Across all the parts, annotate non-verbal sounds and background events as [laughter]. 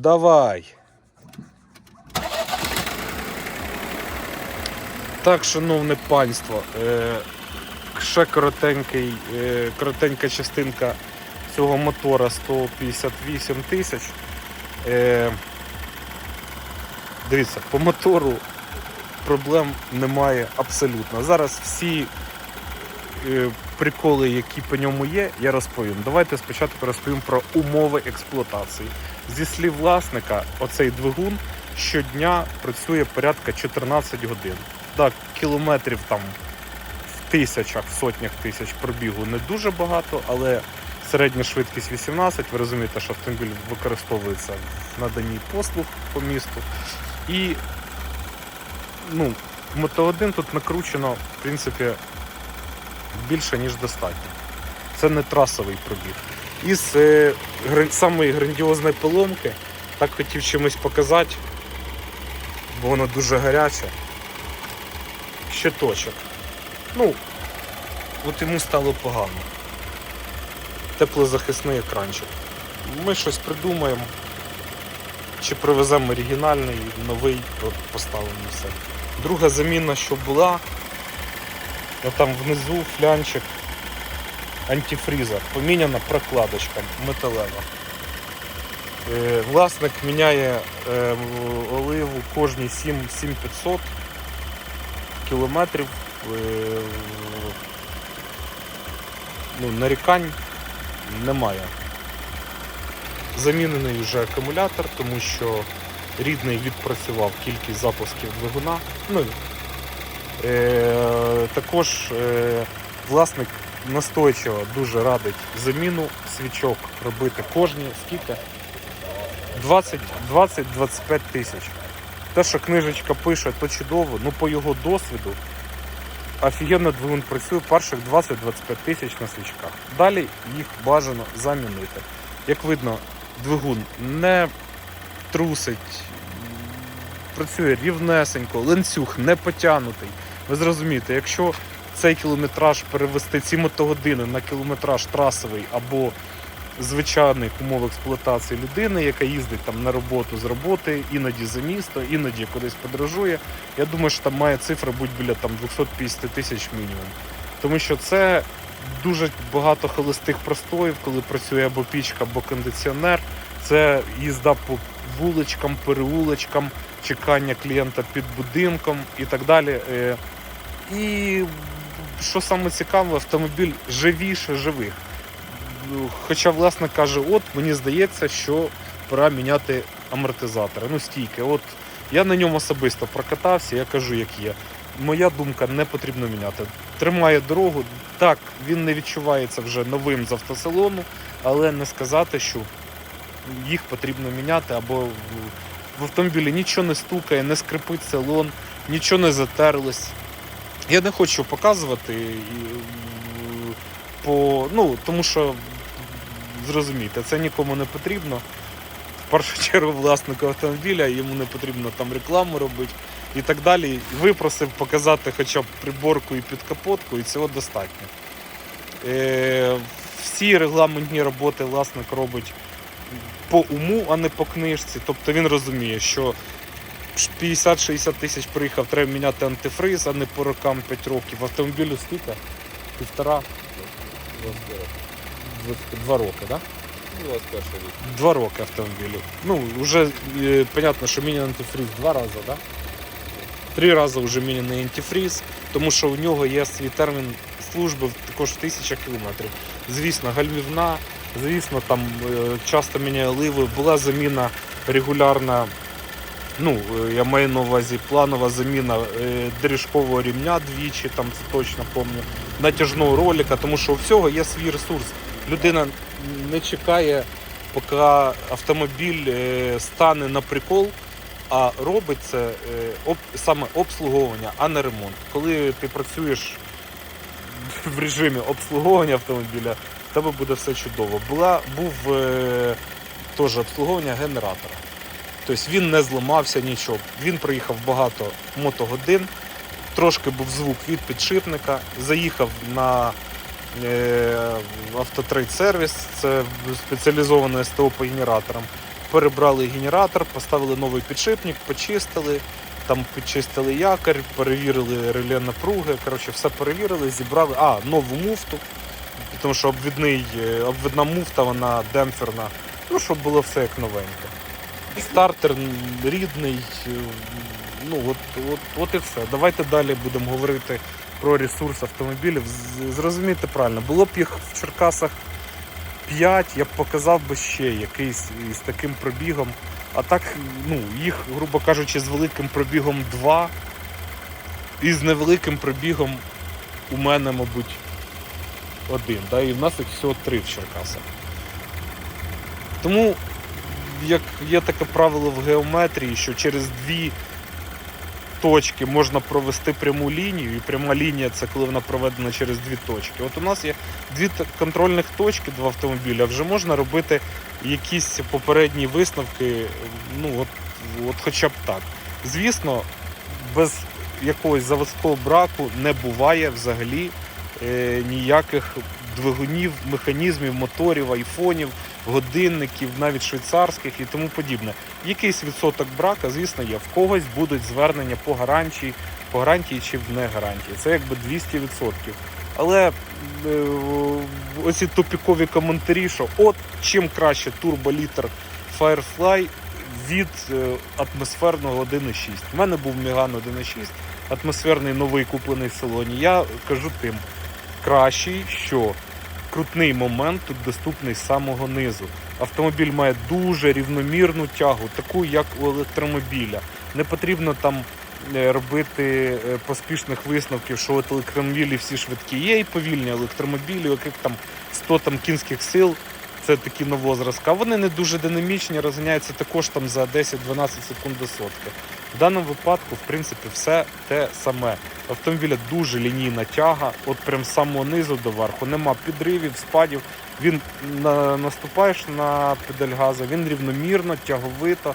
Давай. Так, шановне панство, е, ще коротенький, е, коротенька частинка цього мотора 158 тисяч. Е, дивіться, по мотору проблем немає абсолютно. Зараз всі приколи, які по ньому є, я розповім. Давайте спочатку розповім про умови експлуатації. Зі слів власника, оцей двигун щодня працює порядка 14 годин. Так, кілометрів там в тисячах, в сотнях тисяч пробігу не дуже багато, але середня швидкість 18. Ви розумієте, що автомобіль використовується в наданні послуг по місту. І ну, Мото 1 тут накручено, в принципі, більше, ніж достатньо. Це не трасовий пробіг. Із е, самої грандіозної поломки так хотів чимось показати, бо воно дуже гаряче. Щиточок. Ну, от йому стало погано. Теплозахисний екранчик. Ми щось придумаємо. Чи привеземо оригінальний, новий, поставимо все. Друга заміна, що була, там внизу флянчик антифріза. Поміняна прокладочка металева. Е, Власник міняє е, оливу кожні 7 7500 кілометрів. Е, Ну, нарікань немає. Замінений вже акумулятор, тому що рідний відпрацював кількість запусків двигуна. Ну, також власник настойчиво дуже радить заміну свічок робити кожні скільки? 20 20-25 тисяч. Те, що книжечка пише, то чудово, ну по його досвіду офігенно двигун працює перших 20-25 тисяч на свічках. Далі їх бажано замінити. Як видно, двигун не трусить, працює рівнесенько, ланцюг не потягнутий. Ви зрозумієте, якщо цей кілометраж перевести ці мотогодини на кілометраж трасовий або звичайних умов експлуатації людини, яка їздить там на роботу з роботи, іноді за місто, іноді кудись подорожує, я думаю, що там має цифра бути біля там 250 тисяч мінімум. Тому що це дуже багато холостих простоїв, коли працює або пічка, або кондиціонер. Це їзда по вуличкам, переулочкам, чекання клієнта під будинком і так далі. Е, І що саме цікаве, автомобіль живіше живих. Ну, Хоча власник каже, от мені здається, що пора міняти амортизатори. Ну, стійки. От я на ньому особисто прокатався, я кажу, як є. Моя думка не потрібно міняти. Тримає дорогу. Так, він не відчувається вже новим з автосалону, але не сказати, що їх потрібно міняти, або в автомобілі нічого не стукає, не скрипить салон, нічого не затерлось. Я не хочу показувати по, ну, тому що зрозумійте, це нікому не потрібно. В першу [laughs] чергу власнику автомобіля, йому не потрібно там рекламу робити і так далі. Випросив показати хоча б приборку і підкапотку, і цього достатньо. Е, всі регламентні роботи власник робить по уму, а не по книжці. Тобто він розуміє, що 50-60 тисяч приїхав, треба міняти антифриз, а не по рокам 5 років. Автомобілю скільки? Півтора? Два роки, так? Да? 21 рік. Два роки автомобілю. Ну, вже е, що міняний антифріз два рази, да? Три рази вже міняний антифріз, тому що у нього є свій термін служби в- також в тисячах кілометрів. Звісно, гальмівна, звісно, там е, часто міняє оливи. Була заміна регулярна. Ну, е, я маю на увазі планова заміна е, дріжкового рівня двічі, там це точно пам'ятаю, натяжного ролика, тому що у всього є свій ресурс. Людина не чекає, поки автомобіль е, стане на прикол, а робить це саме обслуговування, а не ремонт. Коли ти працюєш в режимі обслуговування автомобіля, в тебе буде все чудово. Була, був теж обслуговування генератора. Тобто він не зламався нічого. Він проїхав багато мотогодин, трошки був звук від підшипника, заїхав на е, автотрейд сервіс, це спеціалізоване СТО по генераторам. перебрали генератор, поставили новий підшипник, почистили, там підчистили якорь, перевірили реле напруги. Коротше, все перевірили, зібрали. А, нову муфту, тому що обвідний, е, обвідна муфта, вона демпферна. Ну, щоб було все як новеньке. Стартер рідний. Ну, от, от, от і все. Давайте далі будемо говорити про ресурс автомобілів. З- Зрозумійте правильно, було б їх в Черкасах 5, я б показав би ще якийсь із таким пробігом. А так, ну, їх, грубо кажучи, з великим пробігом 2 і з невеликим пробігом у мене, мабуть, один. Да? І в нас їх всього три в Черкасах. Тому, як є таке правило в геометрії, що через дві точки можна провести пряму лінію, і пряма лінія це коли вона проведена через дві точки. От у нас є дві контрольних точки, два автомобіля, вже можна робити якісь попередні висновки, ну от, от хоча б так. Звісно, без якогось заводського браку не буває взагалі е, ніяких двигунів, механізмів, моторів, айфонів, годинників, навіть швейцарських і тому подібне. Якийсь відсоток брака, звісно, є. В когось будуть звернення по гарантії, по гарантії чи в не гарантії. Це якби 200%. Але е, оці тупікові коментарі, що от чим краще турболітр Firefly від е, атмосферного 1.6. У мене був Меган 1.6, атмосферний новий куплений в салоні. Я кажу тим, кращий, що крутний момент тут доступний з самого низу. Автомобіль має дуже рівномірну тягу, таку як у електромобіля. Не потрібно там е, робити е, поспішних висновків, що от електромобілі всі швидкі. Є і повільні електромобілі, у яких там 100 там, кінських сил. Це такі нового зразка. Вони не дуже динамічні, розганяються також там за 10-12 секунд до сотки. В даному випадку, в принципі, все те саме. Автомобіля дуже лінійна тяга, от прям з самого низу до верху. Нема підривів, спадів. Він на, наступаєш на педаль газу, він рівномірно, тяговито,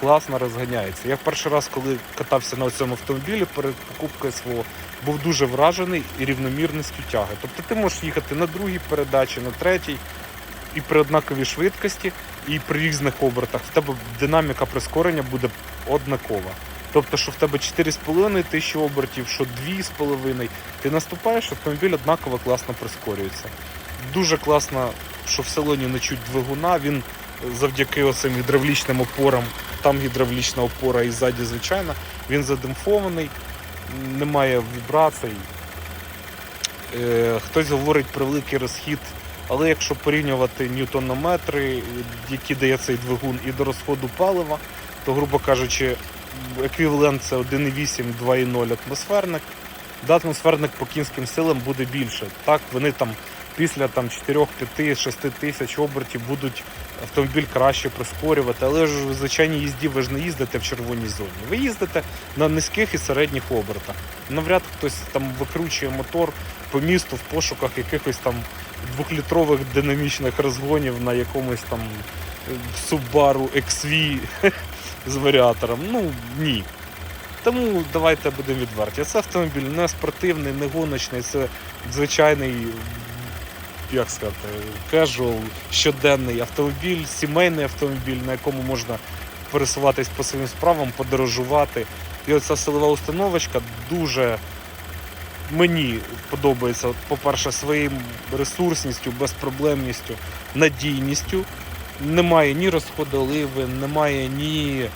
класно розганяється. Я в перший раз, коли катався на цьому автомобілі перед покупкою свого, був дуже вражений і рівномірністю тяги. Тобто ти можеш їхати на другій передачі, на третій, і при однаковій швидкості, і при різних обертах в тебе динаміка прискорення буде однакова. Тобто, що в тебе 4,5 тисячі обертів, що 2,5, ти наступаєш, автомобіль однаково класно прискорюється. Дуже класно, що в салоні не чуть двигуна, він завдяки оцим гідравлічним опорам, там гідравлічна опора і ззаді, звичайно, він задимфований, немає вібрацій. Е, Хтось говорить про великий розхід, але якщо порівнювати ньютонометри, які дає цей двигун, і до розходу палива, то, грубо кажучи, еквівалент це 1,8, 2,0 атмосферник. Да, атмосферник по кінським силам буде більше. Так, вони там після там, 4, 5, 6 тисяч обертів будуть автомобіль краще прискорювати, але ж в звичайній їзді ви ж не їздите в червоній зоні. Ви їздите на низьких і середніх обертах. Навряд хтось там викручує мотор по місту в пошуках якихось там двохлітрових динамічних розгонів на якомусь там е, Subaru XV [laughs] з варіатором. Ну ні. Тому давайте будемо відверті. Це автомобіль не спортивний, не гоночний, це звичайний, як сказати, casual, щоденний автомобіль, сімейний автомобіль, на якому можна пересуватись по своїм справам, подорожувати. І оця силова установочка дуже мені подобається, по-перше, своїм ресурсністю, безпроблемністю, надійністю. Немає ні розходу оливи, немає ні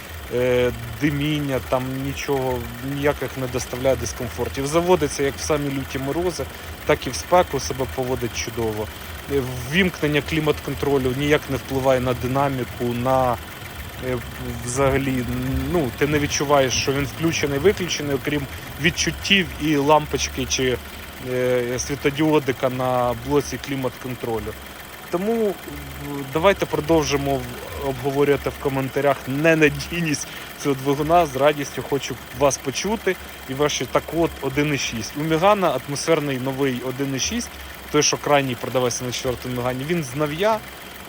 диміння, там нічого, ніяких не доставляє дискомфортів. Заводиться як в самі люті морози, так і в спеку себе поводить чудово. Е, Ввімкнення клімат-контролю ніяк не впливає на динаміку, на е, взагалі, ну, ти не відчуваєш, що він включений, виключений, окрім відчуттів і лампочки чи е, світодіодика на блоці клімат-контролю. Тому давайте продовжимо обговорювати в коментарях ненадійність цього двигуна. З радістю хочу вас почути. І ваші так от 1.6. У Мегана атмосферний новий 1.6, той, що крайній продавався на 4 Мегані, він з нав'я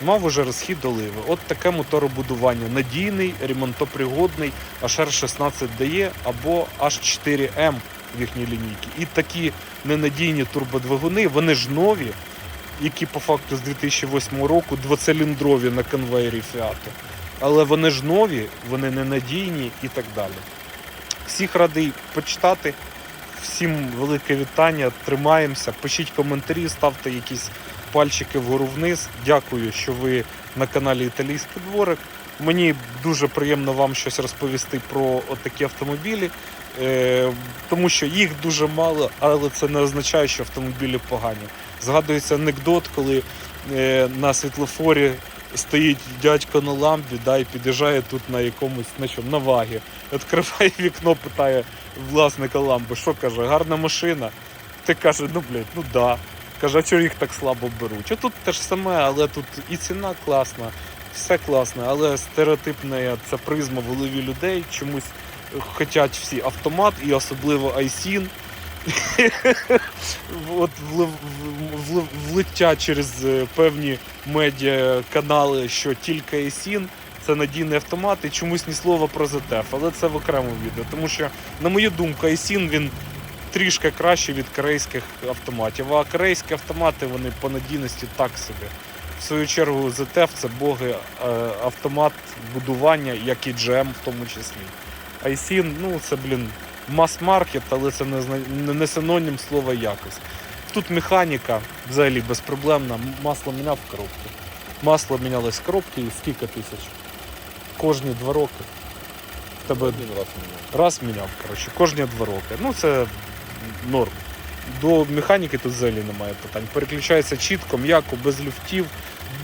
мав уже розхід оливи. От таке моторобудування. Надійний, ремонтопригодний, HR16 дає або H4M в їхній лінійці. І такі ненадійні турбодвигуни, вони ж нові, які по факту з 2008 року двоциліндрові на конвейері Фіату. але вони ж нові, вони ненадійні і так далі. Всіх радий почитати. Всім велике вітання, тримаємося. Пишіть коментарі, ставте якісь пальчики вгору вниз. Дякую, що ви на каналі Італійський дворик. Мені дуже приємно вам щось розповісти про отакі автомобілі, е, тому що їх дуже мало, але це не означає, що автомобілі погані. Згадується анекдот, коли е, на світлофорі стоїть дядько на лампі, да, і під'їжджає тут на якомусь на чому, на вагі. Відкриває вікно, питає власника лампи, що каже, гарна машина. Ти каже, ну блядь, ну да. Каже, а чого їх так слабо беруть? А тут те ж саме, але тут і ціна класна, все класно, але стереотипна ця призма в голові людей чомусь хочуть всі автомат і особливо Айсін. От влиття через е, певні медіа канали, що тільки Айсін це надійний автомат і чомусь ні слова про ZF, але це в окремому відео. Тому що, на мою думку, Айсін він трішки краще від корейських автоматів. А корейські автомати вони по надійності так собі. В свою чергу ZF це боги е, автомат будування, як і GM в тому числі. Айсін, ну це, блін, мас-маркет, але це не, не- синонім слова якість. Тут механіка взагалі безпроблемна. Масло міняв в коробці. Масло мінялось в коробці і скільки тисяч? Кожні два роки. В тебе Один раз міняв. раз міняв, коротше, кожні два роки. Ну це норм. До механіки тут взагалі немає питань. Переключається чітко, м'яко, без люфтів,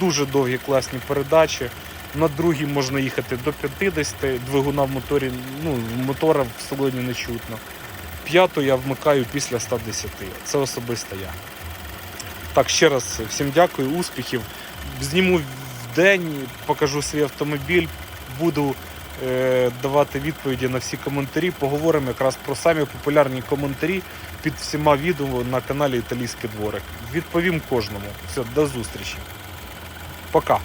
дуже довгі класні передачі. На другій можна їхати до 50, двигуна в моторі, ну, мотора в салоні не чутно. П'яту я вмикаю після 110. Це особисто я. Так, ще раз всім дякую, успіхів. Зніму в день, покажу свій автомобіль, буду е, давати відповіді на всі коментарі. Поговоримо якраз про самі популярні коментарі під всіма відео на каналі Італійський дворик. Відповім кожному. Все, до зустрічі. Пока.